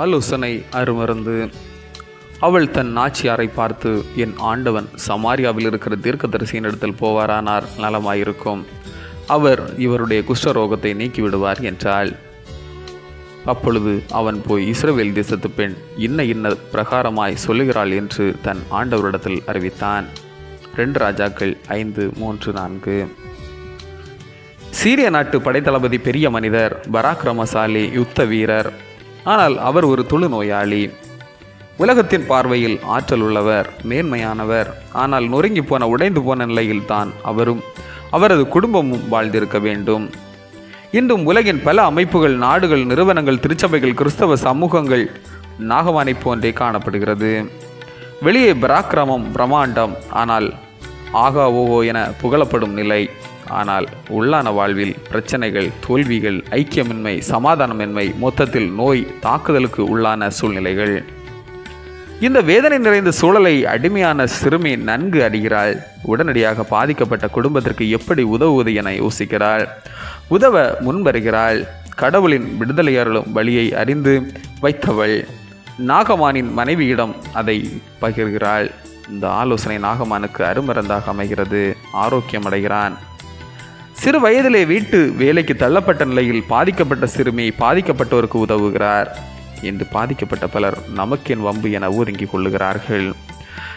ஆலோசனை அருமருந்து அவள் தன் நாச்சியாரை பார்த்து என் ஆண்டவன் சமாரியாவில் இருக்கிற தீர்க்கதரிசியின் இடத்தில் போவாரானார் நலமாயிருக்கும். அவர் இவருடைய குஷ்டரோகத்தை நீக்கிவிடுவார் என்றாள். அப்பொழுது அவன் போய் இஸ்ரவேல் தேசத்து பெண் இன்ன இன்ன பிரகாரமாய் சொல்லுகிறாள் என்று தன் ஆண்டவரிடத்தில் அறிவித்தான். ரெண்டு ராஜாக்கள் ஐந்து மூன்று நான்கு. சீரிய நாட்டு படைத்தளபதி பெரிய மனிதர் பராக்கிரமசாலி யுத்த வீரர் ஆனால் அவர் ஒரு தொழுநோயாளி உலகத்தின் பார்வையில் ஆற்றல் உள்ளவர் மேன்மையானவர். ஆனால் நொறுங்கி போன உடைந்து போன நிலையில் தான் அவரும் அவரது குடும்பமும் வாழ்ந்திருக்க வேண்டும். இன்றும் உலகின் பல அமைப்புகள் நாடுகள் நிறுவனங்கள் திருச்சபைகள் கிறிஸ்தவ சமூகங்கள் நாகவானை போன்றே காணப்படுகிறது. வெளியே பராக்கிரமம் பிரம்மாண்டம் ஆனால் ஆகா ஓஹோ என புகழப்படும் நிலை. ஆனால் உள்ளான வாழ்வில் பிரச்சனைகள் தோல்விகள் ஐக்கியமின்மை சமாதானமின்மை மொத்தத்தில் நோய் தாக்குதலுக்கு உள்ளான சூழ்நிலைகள். இந்த வேதனை நிறைந்த சூழலை அடிமையான சிறுமி நன்கு அறிகிறாள். உடனடியாக பாதிக்கப்பட்ட குடும்பத்திற்கு எப்படி உதவுவது என யோசிக்கிறாள். உதவ முன்வருகிறாள். கடவுளின் விடுதலையருளும் வழியை அறிந்து வைத்தவள். நாகமானின் மனைவியிடம் அதை பகிர்கிறாள். இந்த ஆலோசனை நாகமானுக்கு அருமருந்தாக அமைகிறது. ஆரோக்கியம் அடைகிறான் சிறு வயதிலே வீட்டு வேலைக்கு தள்ளப்பட்ட நிலையில் பாதிக்கப்பட்ட சிறுமி பாதிக்கப்பட்டோருக்கு உதவுகிறார் என்று பாதிக்கப்பட்ட பலர் நமக்கேன் வம்பு என ஊருங்கிக் கொள்ளுகிறார்கள்.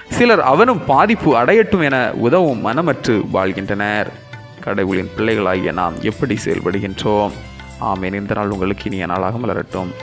சிலர் அவனும் பாதிப்பு அடையட்டும் என உதவும் மனமற்று வாழ்கின்றனர். கடவுளின் பிள்ளைகளாகிய நாம் எப்படி செயல்படுகின்றோம்? ஆமேன். இந்த நாள் உங்களுக்கு இனிய நாளாக மலரட்டும்.